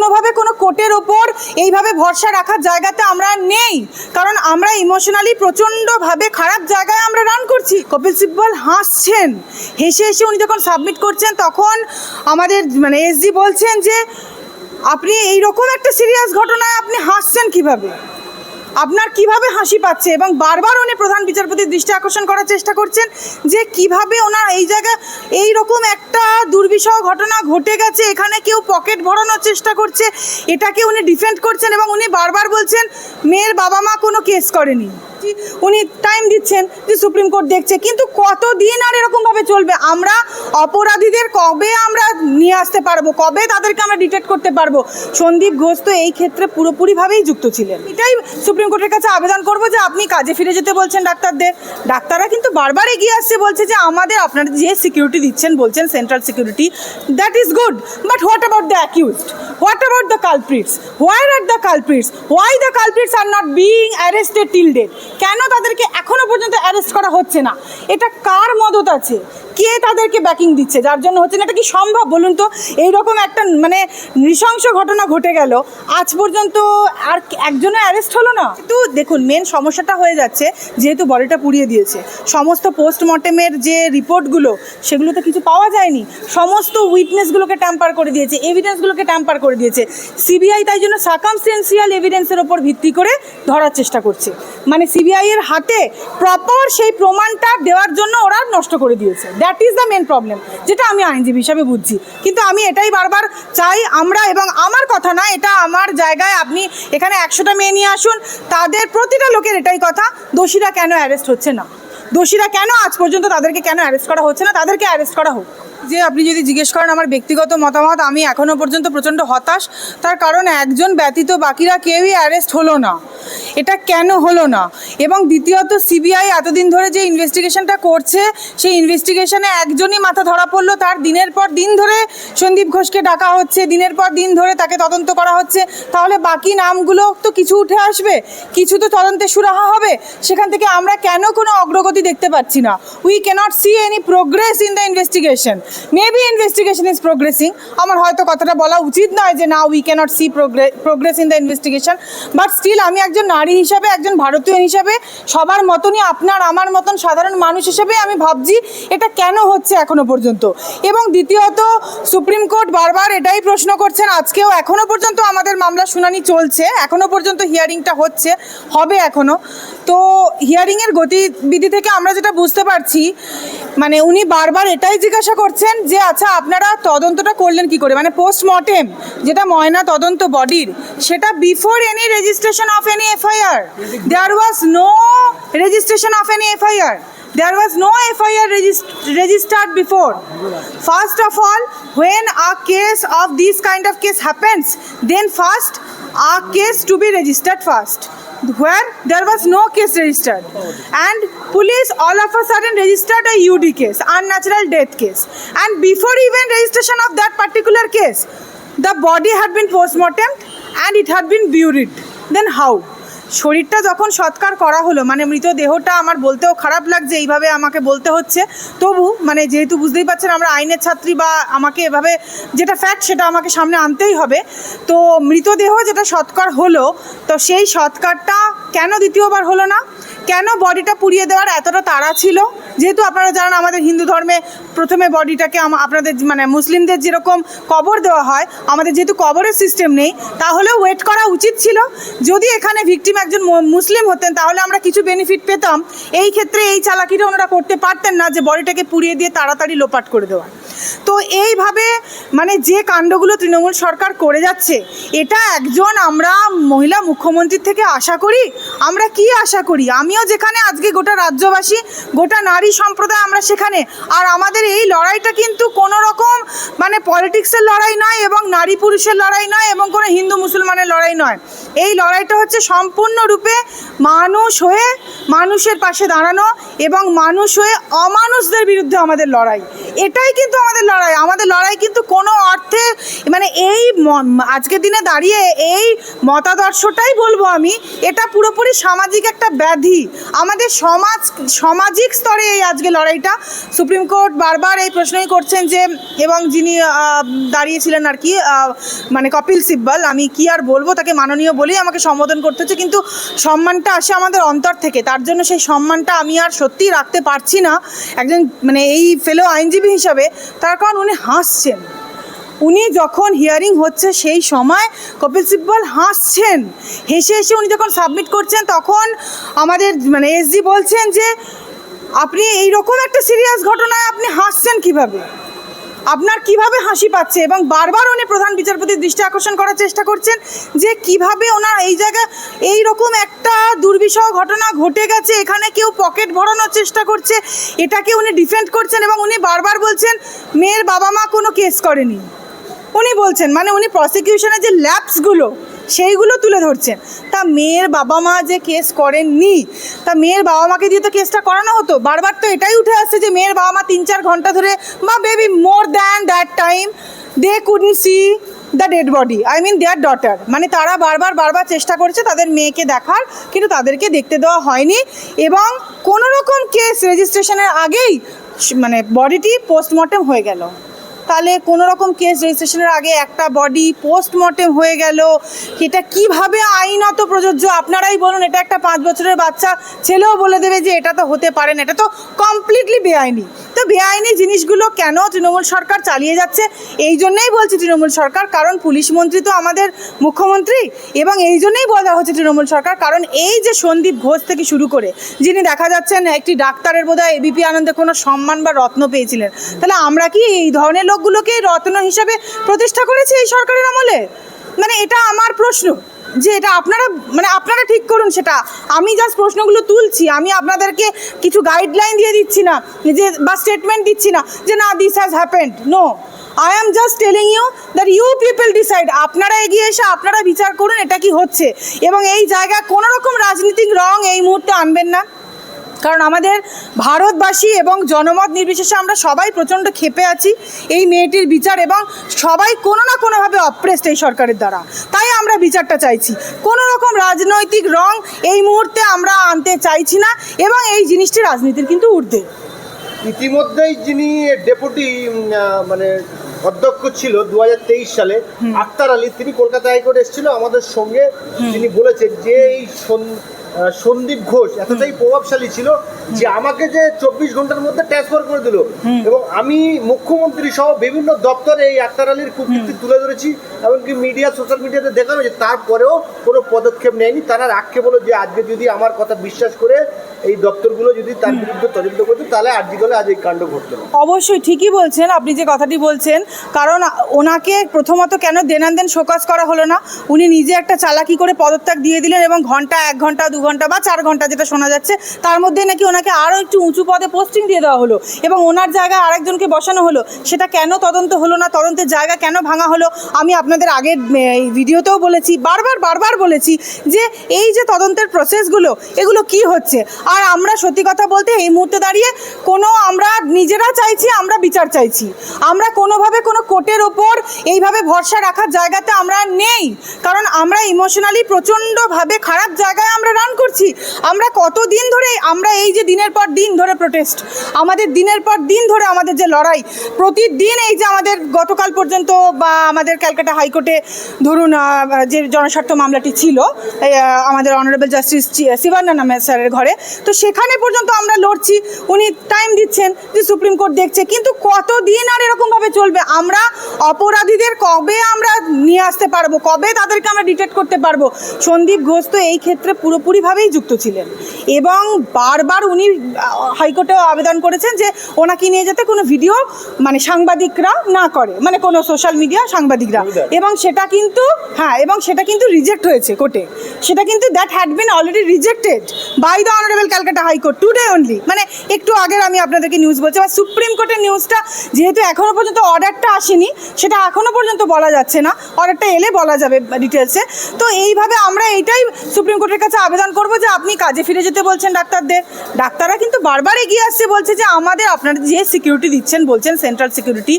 কোনোভাবে কোনো কোটের ওপর এইভাবে ভরসা রাখার জায়গাতে আমরা নেই। কারণ আমরা ইমোশনালি প্রচণ্ডভাবে খারাপ জায়গায় আমরা রান করছি। কপিল সিব্বল হাসছেন। হেসে হেসে উনি যখন সাবমিট করছেন, তখন আমাদের মানে এসজি বলছেন যে, আপনি এইরকম একটা সিরিয়াস ঘটনায় আপনি হাসছেন কীভাবে? আপনার কীভাবে হাসি পাচ্ছে এবং বারবার উনি প্রধান বিচারপতির দৃষ্টি আকর্ষণ করার চেষ্টা করছেন যে কীভাবে ওনার এই জায়গায় এই রকম একটা দুর্বিষহ ঘটনা ঘটে গেছে, এখানে কেউ পকেট ভরানোর চেষ্টা করছে, এটাকে উনি ডিফেন্ড করছেন এবং উনি বারবার বলছেন, মেয়ের বাবা মা কোনো কেস করেনি। উনি টাইম দিচ্ছেন যে সুপ্রিম কোর্ট দেখছে, কিন্তু কতদিন আর এরকমভাবে চলবে? আমরা অপরাধীদের কবে আমরা নিয়ে আসতে পারব? কবে তাদেরকে আমরা ডিটেক্ট করতে পারব? সন্দীপ ঘোষ তো এই ক্ষেত্রে পুরোপুরিভাবেই যুক্ত ছিলেন। এটাই সুপ্রিম কোর্টের কাছে আবেদন করব যে আপনি কাজে ফিরে যেতে বলছেন ডাক্তারদের। ডাক্তাররা কিন্তু বারবার এগিয়ে আসছে, বলছে যে আমাদের আপনারা যে সিকিউরিটি দিচ্ছেন, বলছেন central security that is good but what about the accused what about the culprits why are the culprits why the culprits are not being arrested till date কেন তাদেরকে এখনও পর্যন্ত অ্যারেস্ট করা হচ্ছে না? এটা কার মদত আছে? কে তাদেরকে ব্যাকিং দিচ্ছে? যার জন্য হচ্ছে না, এটা কি সম্ভব? বলুন তো, এইরকম একটা মানে নৃশংস ঘটনা ঘটে গেল। আজ পর্যন্ত আর একজনও অ্যারেস্ট হলো না? কিন্তু দেখুন মেন সমস্যাটা হয়ে যাচ্ছে, যেহেতু বডিটা পুড়িয়ে দিয়েছে। সমস্ত পোস্টমর্টেমের যে রিপোর্টগুলো সেগুলো তো কিছু পাওয়া যায়নি। সমস্ত উইটনেসগুলোকে ট্যাম্পার করে দিয়েছে এভিডেন্সগুলোকে ট্যাম্পার করে দিয়েছে। সিবিআই তাই জন্য সার্কামস্টেন্সিয়াল এভিডেন্সের ওপর ভিত্তি করে ধরার চেষ্টা করছে। মানে সিবিআইয়ের হাতে প্রপার সেই প্রমাণটা দেওয়ার জন্য ওরা নষ্ট করে দিয়েছে। That is the main problem যেটা আমি আইনজীবী হিসাবে বুঝছি। কিন্তু আমি এটাই বারবার চাই, আমরা এবং আমার কথা না, এটা আমার জায়গায় আপনি এখানে একশোটা মেয়ে নিয়ে আসুন, তাদের প্রতিটা লোকের এটাই কথা, দোষীরা কেন অ্যারেস্ট হচ্ছে না? দোষীরা কেন আজ পর্যন্ত তাদেরকে কেন অ্যারেস্ট করা হচ্ছে না? তাদেরকে অ্যারেস্ট করা হোক। যে আপনি যদি জিজ্ঞেস করেন আমার ব্যক্তিগত মতামত, আমি এখনও পর্যন্ত প্রচণ্ড হতাশ। তার কারণ একজন ব্যতীত বাকিরা কেউই অ্যারেস্ট হলো না। এটা কেন হলো না? এবং দ্বিতীয়ত সিবিআই এতদিন ধরে যে ইনভেস্টিগেশনটা করছে, সেই ইনভেস্টিগেশনে একজনই মাথা ধরা পড়ল। তার দিনের পর দিন ধরে সন্দীপ ঘোষকে ডাকা হচ্ছে, দিনের পর দিন ধরে তাকে তদন্ত করা হচ্ছে। তাহলে বাকি নামগুলো তো কিছু উঠে আসবে। কিছু তো তদন্তে সুরাহা হবে। সেখান থেকে আমরা কেন কোনো অগ্রগতি দেখতে পাচ্ছি না? We can't see any progress in the investigation maybe investigation is progressing আমার হয়তো কথাটা বলা উচিত নয় যে না we can't see progress in the investigation but still আমি একজন নারী হিসাবে, একজন ভারতীয় হিসাবে, সবার মতনই আপনার, আমার মতন সাধারণ মানুষ হিসেবে আমি ভাবছি এটা কেন হচ্ছে এখনও পর্যন্ত। এবং দ্বিতীয়ত সুপ্রিম কোর্ট বারবার এটাই প্রশ্ন করছেন, আজকেও এখনও পর্যন্ত আমাদের মামলা শুনানি চলছে, এখনও পর্যন্ত হিয়ারিংটা হচ্ছে, হবে এখনও। তো হিয়ারিংয়ের গতিবিধি থেকে আমরা যেটা বুঝতে পারছি মানে উনি বারবার এটাই জিজ্ঞাসা করছেন বলছেন যে আচ্ছা আপনারা তদন্তটা করলেন কি করে? মানে পোস্টমর্টেম, যেটা ময়না তদন্ত বডির, সেটা before any registration of any FIR there was no registration of any FIR there was no FIR registered before first of all when a case of this kind of case happens then first a case to be registered first Where there was no case registered, and police all of a sudden registered a UD case, unnatural death case, and before even registration of that particular case, the body had been postmortem and it had been buried. Then how? শরীরটা যখন সৎকার করা হলো মানে মৃতদেহটা আমার বলতেও খারাপ লাগছে, এইভাবে আমাকে বলতে হচ্ছে। তবু মানে যেহেতু বুঝতেই পারছেন আমরা আইনের ছাত্রী বা আমাকে এভাবে যেটা ফ্যাক্ট সেটা আমাকে সামনে আনতেই হবে। তো মৃতদেহ যেটা সৎকার হলো, তো সেই সৎকারটা কেন দ্বিতীয়বার হলো না? কেন বডিটা পুড়িয়ে দেওয়ার এতটা তাড়া ছিল? যেহেতু আপনারা জানেন আমাদের হিন্দু ধর্মে প্রথমে বডিটাকে আপনাদের মানে মুসলিমদের যেরকম কবর দেওয়া হয়, আমাদের যেহেতু কবরের সিস্টেম নেই, তাহলেও ওয়েট করা উচিত ছিল। যদি এখানে ভিকটিম একজন মুসলিম হতেন, তাহলে আমরা কিছু বেনিফিট পেতাম। এই ক্ষেত্রে এই চালাকিটা ওনারা করতে পারতেন না যে বডিটাকে পুড়িয়ে দিয়ে তাড়াতাড়ি লোপাট করে দেওয়া। তো এইভাবে মানে যে কাণ্ডগুলো তৃণমূল সরকার করে যাচ্ছে, এটা একজন আমরা মহিলা মুখ্যমন্ত্রীর থেকে আশা করি, আমরা কি আশা করি? আমিও যেখানে আজকে গোটা রাজ্যবাসী, গোটা নারী সম্প্রদায় আমরা সেখানে, আর আমাদের এই লড়াইটা কিন্তু কোনো রকম মানে পলিটিক্সের লড়াই নয় এবং নারী পুরুষের লড়াই নয় এবং কোনো হিন্দু মুসলমানের লড়াই নয়। এই লড়াইটা হচ্ছে সম্পূর্ণরূপে মানুষ হয়ে মানুষের পাশে দাঁড়ানো এবং মানুষ হয়ে অমানুষদের বিরুদ্ধে আমাদের লড়াই। এটাই কিন্তু আমাদের লড়াই আমাদের লড়াই কিন্তু কোনো অর্থে মানে এই আজকের দিনে দাঁড়িয়ে এই মতাদর্শটাই বলব আমি, এটা পুরোপুরি সামাজিক একটা ব্যাধি। আমাদের সমাজ, সামাজিক স্তরে এই আজকে লড়াইটা। সুপ্রিম কোর্ট বারবার এই প্রশ্নই করছেন যে, এবং যিনি দাঁড়িয়েছিলেন আর কি মানে কপিল সিব্বল, আমি কি আর বলব, তাকে মাননীয় বলেই আমাকে সম্বোধন করতে হচ্ছে, কিন্তু সম্মানটা আসে আমাদের অন্তর থেকে। তার জন্য সেই সম্মানটা আমি আর সত্যিই রাখতে পারছি না। একজন মানে এই ফেলো আইনজীবী হিসাবে তার কারণ উনি হাসছেন। উনি যখন হিয়ারিং হচ্ছে সেই সময় কপিল সিব্বল হাসছেন। হেসে হেসে উনি যখন সাবমিট করছেন তখন আমাদের মানে এসজি বলছেন যে, আপনি এই রকম একটা সিরিয়াস ঘটনায় আপনি হাসছেন কীভাবে? আপনার কীভাবে হাসি পাচ্ছে এবং বারবার উনি প্রধান বিচারপতির দৃষ্টি আকর্ষণ করার চেষ্টা করছেন যে কীভাবে ওনার এই জায়গা এই রকম একটা দুর্বিষহ ঘটনা ঘটে গেছে, এখানে কেউ পকেট ভরানোর চেষ্টা করছে, এটাকে উনি ডিফেন্ড করছেন এবং উনি বারবার বলছেন, মেয়ের বাবা মা কোনো কেস করেনি। উনি বলছেন মানে উনি প্রসিকিউশনের যে ল্যাপসগুলো সেইগুলো তুলে ধরছেন তা মেয়ের বাবা মা যে কেস করেননি, তা মেয়ের বাবা মাকে দিয়ে তো কেসটা করানো হতো। বারবার তো এটাই উঠে আসছে যে মেয়ের বাবা মা তিন চার ঘণ্টা ধরে বা maybe more than that time they couldn't see the dead body I mean their daughter মানে তারা বারবার বারবার চেষ্টা করেছে তাদের মেয়েকে দেখার, কিন্তু তাদেরকে দেখতে দেওয়া হয়নি। এবং কোনো রকম কেস রেজিস্ট্রেশনের আগেই মানে বডিটি পোস্টমর্টেম হয়ে গেল। তাহলে কোনো রকম কেস রেজিস্ট্রেশনের আগে একটা বডি পোস্টমর্টেম হয়ে গেল। এটা কীভাবে আইনত প্রযোজ্য? আপনারাই বলুন, এটা একটা পাঁচ বছরের বাচ্চা, ছেলেও বলে দেবে যে এটা তো হতে পারে না। এটা তো কমপ্লিটলি বেআইনি। বেআইনি জিনিসগুলো কেন তৃণমূল সরকার চালিয়ে যাচ্ছে? এই জন্যই বলছি তৃণমূল সরকার, কারণ পুলিশ মন্ত্রী তো আমাদের মুখ্যমন্ত্রী, এবং এই জন্যেই বলা হচ্ছে তৃণমূল সরকার, কারণ এই যে সন্দীপ ঘোষ থেকে শুরু করে, যিনি দেখা যাচ্ছেন একটি ডাক্তারের বোধহয় এবিপি আনন্দে কোনো সম্মান বা রত্ন পেয়েছিলেন, তাহলে আমরা কি এই ধরনের লোকগুলোকে রত্ন হিসাবে প্রতিষ্ঠা করেছি এই সরকারের আমলে? মানে এটা আমার প্রশ্ন। যে এটা আপনারা মানে আপনারা ঠিক করুন সেটা। আমি জাস্ট প্রশ্নগুলো তুলছি, আমি আপনাদেরকে কিছু গাইডলাইন দিয়ে দিচ্ছি না, যে, বা স্টেটমেন্ট দিচ্ছি না, যে না this has happened no I am just telling you that you people decide আপনারা এগিয়ে এসে আপনারা বিচার করুন এটা কি হচ্ছে। এবং এই জায়গা কোনো রকম রাজনৈতিক রং এই মুহূর্তে আনবেন না। কারণ আমাদের ভারতবাসী এবং জনমত নির্বিশেষে আমরা সবাই প্রচণ্ড ক্ষেপে আছি এই মেয়েটির বিচার এবং সবাই কোনো না কোনোভাবে অপ্রেসড এই সরকারের দ্বারা। তাই আমরা বিচারটা চাইছি। কোনো রকম রাজনৈতিক রং এই মুহূর্তে আমরা আনতে চাইছি না এবং এই জিনিসটি রাজনীতির কিন্তু ঊর্ধ্বে। ইতিমধ্যেই যিনি ডেপুটি মানে অধ্যক্ষ ছিল দু হাজার তেইশ সালে আক্তার আলী তিনি কলকাতা হাইকোর্টে এসেছিল আমাদের সঙ্গে। তিনি বলেছেন যে এই সন্দীপ ঘোষ এতটাই প্রভাবশালী ছিল যে আমাকে যে চব্বিশ ঘণ্টার মধ্যে ট্রান্সফার করে দিল। এবং আমি মুখ্যমন্ত্রী সহ বিভিন্ন দপ্তরে এই আক্তার আলীর কুকীর্তি তুলে ধরেছি এমনকি মিডিয়া সোশ্যাল মিডিয়াতে দেখানো যে তারপরেও কোনো পদক্ষেপ নেয়নি। তারা আক্ষেপ হলো যে আজকে যদি আমার কথা বিশ্বাস করে এই দপ্তরগুলো যদি তার বিরুদ্ধে তদন্ত করতো, তাহলে আর্জি আজ এই কাণ্ড ঘটতো অবশ্যই, ঠিকই বলছেন, আপনি যে কথাটি বলছেন, কারণ ওনাকে প্রথমত কেন দেনান দেন শোকাজ করা হলো না? উনি নিজে একটা চালাকি করে পদত্যাগ দিয়ে দিলেন এবং ঘণ্টা, এক ঘণ্টা, দু ঘণ্টা বা চার ঘণ্টা যেটা শোনা যাচ্ছে, তার মধ্যে নাকি ওনাকে আরও একটু উঁচু পদে পোস্টিং দিয়ে দেওয়া হলো এবং ওনার জায়গায় আরেকজনকে বসানো হলো। সেটা কেন তদন্ত হলো না? তদন্তের জায়গা কেন ভাঙা হলো? আমি আপনাদের আগের ভিডিওতেও বলেছি, বারবার বারবার বলেছি যে এই যে তদন্তের প্রসেসগুলো এগুলো কি হচ্ছে? আর আমরা সত্যি কথা বলতে এই মুহূর্তে দাঁড়িয়ে কোনো আমরা নিজেরা চাইছি, আমরা বিচার চাইছি। আমরা কোনোভাবে কোনো কোর্টের ওপর এইভাবে ভরসা রাখার জায়গাতে আমরা নেই। কারণ আমরা ইমোশনালি প্রচণ্ডভাবে খারাপ জায়গায় আমরা রান করছি। আমরা কতদিন ধরে আমরা এই যে দিনের পর দিন ধরে প্রোটেস্ট আমাদের দিনের পর দিন ধরে আমাদের যে লড়াই, প্রতিদিন এই যে আমাদের গতকাল পর্যন্ত বা আমাদের ক্যালকাটা হাইকোর্টে ধরুন যে জনস্বার্থ মামলাটি ছিল আমাদের অনারেবল জাস্টিস শিবানন্দ স্যারের ঘরে তো সেখানে পর্যন্ত আমরা লড়ছি। উনি টাইম দিচ্ছেন যে সুপ্রিম কোর্ট দেখছে। কিন্তু কতদিন আর এরকমভাবে চলবে? আমরা অপরাধীদের কবে আমরা নিয়ে আসতে পারব? কবে তাদেরকে আমরা ডিটেক্ট করতে পারব? সন্দীপ ঘোষ তো এই ক্ষেত্রে পুরোপুরিভাবেই যুক্ত ছিলেন। এবং বারবার উনি হাইকোর্টেও আবেদন করেছেন যে ওনাকে নিয়ে যেতে কোনো ভিডিও মানে সাংবাদিকরা না করে। মানে কোনো সোশ্যাল মিডিয়া সাংবাদিকরা। এবং সেটা কিন্তু হ্যাঁ এবং সেটা কিন্তু রিজেক্ট হয়েছে কোর্টে। সেটা কিন্তু that had been already rejected by the honourable Calcutta high court today only মানে একটু আগের আমি আপনাদেরকে নিউজ বলছি, বা সুপ্রিম কোর্টের নিউজটা যেহেতু এখনও পর্যন্ত অর্ডারটা আসেনি, সেটা এখনও পর্যন্ত বলা যাচ্ছে না। অর্ডারটা এলে বলা যাবে ডিটেলসে তো এইভাবে আমরা এইটাই সুপ্রিম কোর্টের কাছে আবেদন করব যে আপনি কাজে ফিরে যেতে বলছেন ডাক্তারদের। ডাক্তাররা কিন্তু বারবার এগিয়ে আসছে, বলছে যে আমাদের আপনারা যে সিকিউরিটি দিচ্ছেন, বলছেন central security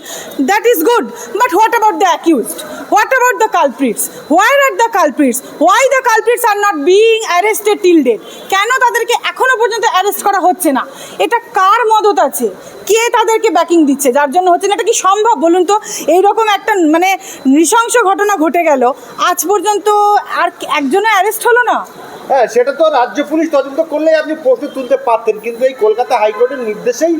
that is good but what about the accused what about the culprits why are the culprits why the culprits are not being arrested till date কেন তাদেরকে এখনও পর্যন্ত অ্যারেস্ট করা হচ্ছে না? এটা কার মদত আছে? কে তাদেরকে ব্যাকিং দিচ্ছে? যার জন্য হচ্ছে না এটা কি সম্ভব? বলুন তো এইরকম একটা মানে নৃশংস ঘটনা ঘটে গেল। আজ পর্যন্ত আর একজনও অ্যারেস্ট হলো না? হ্যাঁ সেটা তো রাজ্য পুলিশ তদন্ত করলেই আপনি প্রশ্ন তুলতে পারতেন কিন্তু এই কলকাতা হাইকোর্টের নির্দেশেই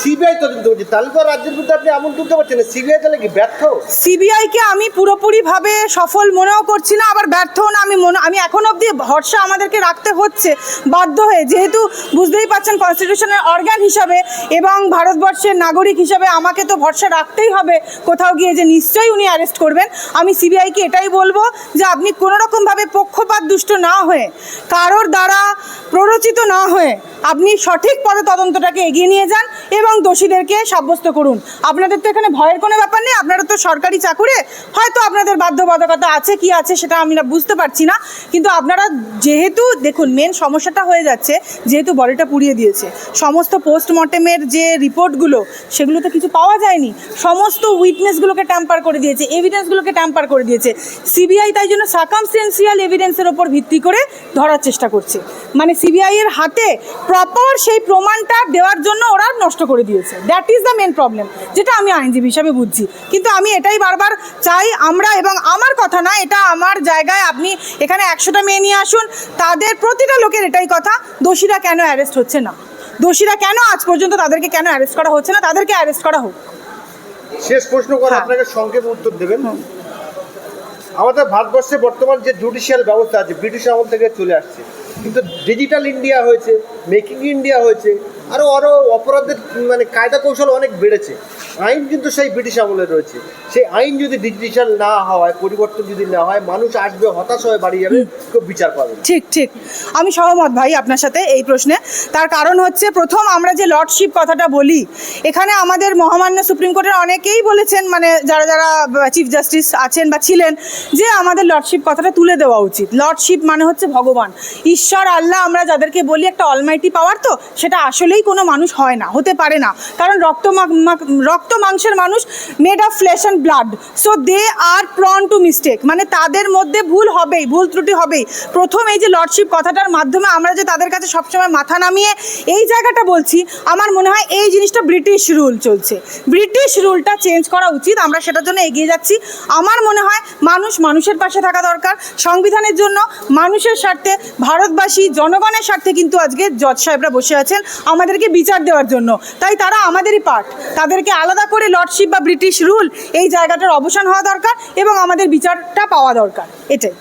সিবিআই তদন্ত করছে তাহলে তো রাজ্যের বিরুদ্ধে আপনি এমন তুলতে পারছেন না। সিবিআই তাহলে কি ব্যর্থ? সিবিআইকে আমি পুরোপুরিভাবে সফল মনেও করছি না আবার ব্যর্থও না। আমি মনে আমি এখন অবধি ভরসা আমাদেরকে রাখতে হচ্ছে বাধ্য হয়ে। যেহেতু বুঝতেই পারছেন কনস্টিটিউশনের অর্গান হিসাবে এবং ভারতবর্ষের নাগরিক হিসাবে আমাকে তো ভরসা রাখতেই হবে কোথাও গিয়ে যে নিশ্চয়ই উনি অ্যারেস্ট করবেন। আমি সিবিআইকে এটাই বলব যে আপনি কোনো রকমভাবে পক্ষপাত দুষ্ট না হয়ে, কারোর দ্বারা প্ররোচিত না হয়ে আপনি সঠিক পদে তদন্তটাকে এগিয়ে নিয়ে যান এবং দোষীদেরকে সাব্যস্ত করুন। আপনাদের তো এখানে ভয়ের কোনো ব্যাপার নেই, আপনারা তো সরকারি চাকুরে, হয়তো আপনাদের বাধ্যবাধকতা আছে, কি আছে সেটা আমি বুঝতে পারছি না। কিন্তু আপনারা যেহেতু, দেখুন মেন সমস্যাটা হয়ে যাচ্ছে, যেহেতু বডিটা পুড়িয়ে দিয়েছে। সমস্ত পোস্টমর্টেমের যে রিপোর্টগুলো সেগুলো তো কিছু পাওয়া যায়নি। সমস্ত উইটনেসগুলোকে ট্যাম্পার করে দিয়েছে এভিডেন্সগুলোকে ট্যাম্পার করে দিয়েছে। সিবিআই তাই জন্য সার্কামস্টেন্সিয়াল এভিডেন্সের ওপর ভিত্তি করে ধরার চেষ্টা করছে। মানে সিবিআই এর হাতে প্রপার সেই প্রমাণটা দেওয়ার জন্য ওরা নষ্ট করে দিয়েছে। That is the main problem যেটা আমি আইনজীবী হিসাবে বুঝছি। কিন্তু আমি এটাই বারবার চাই, আমরা এবং আমার কথা না, এটা আমার জায়গায় আপনি এখানে একশোটা মেয়ে নিয়ে আসুন, তাদের প্রতিটা লোকের এটাই কথা, দোষীরা কেন অ্যারেস্ট হচ্ছে না? দোষীরা কেন আজ পর্যন্ত তাদেরকে কেন অ্যারেস্ট করা হচ্ছে না? তাদেরকে অ্যারেস্ট করা হোক। শেষ প্রশ্ন করে হ্যাঁ। আপনাকে সংক্ষেপে উত্তর দেবেন। আমাদের ভারতবর্ষে বর্তমান যে জুডিশিয়াল ব্যবস্থা আছে ব্রিটিশ আমল থেকে চলে আসছে। কিন্তু ডিজিটাল ইন্ডিয়া হয়েছে মেকিং ইন্ডিয়া হয়েছে আরও আরও অপরাধের মানে কায়দা কৌশল অনেক বেড়েছে। আইন কিন্তু সেই ব্রিটিশ আমলে রয়েছে। সেই আইন যদি ডিজিটাল না হয় পরিবর্তন যদি না হয় মানুষ আসবে হতাশ হয়ে বাড়ি যাবে কেউ বিচার পাবে ঠিক ঠিক। আমি সহমত ভাই আপনার সাথে এই প্রশ্নে। তার কারণ হচ্ছে প্রথম আমরা যে লর্ডশিপ কথাটা বলি এখানে আমাদের মহামান্য সুপ্রিম কোর্টের অনেকেই বলেছেন মানে যারা যারা চিফ জাস্টিস আছেন বা ছিলেন যে আমাদের লর্ডশিপ কথাটা তুলে দেওয়া উচিত। লর্ডশিপ মানে হচ্ছে ভগবান। ঈশ্বর আল্লাহ আমরা যাদেরকে বলি একটা অলমাইটি পাওয়ার তো সেটা আসলেই কোনো মানুষ হয় না, হতে পারে না। কারণ রক্ত রক্ত মাংসের মানুষ made of flesh and blood so they are prone to mistake মানে তাদের মধ্যে ভুল হবেই, ভুল ত্রুটি হবেই। প্রথম এই যে লর্ডশিপ কথাটার মাধ্যমে আমরা যে তাদের কাছে সবসময় মাথা নামিয়ে এই জায়গাটা বলছি, আমার মনে হয় এই জিনিসটা ব্রিটিশ রুল চলছে। ব্রিটিশ রুলটা চেঞ্জ করা উচিত, আমরা সেটার জন্য এগিয়ে যাচ্ছি। আমার মনে হয় মানুষ মানুষের পাশে থাকা দরকার। সংবিধানের জন্য মানুষের স্বার্থে, ভারতবাসী জনগণের স্বার্থে কিন্তু আজকে জজ সাহেবরা বসে আছেন। আমাদেরকে বিচার দেওয়ার জন্য। তাই তারা আমাদেরই পার্ট তাদেরকে আলাদা করে লর্ডশিপ বা ব্রিটিশ রুল এই জায়গাটার অবসান হওয়া দরকার এবং আমাদের বিচারটা পাওয়া দরকার। এটাই।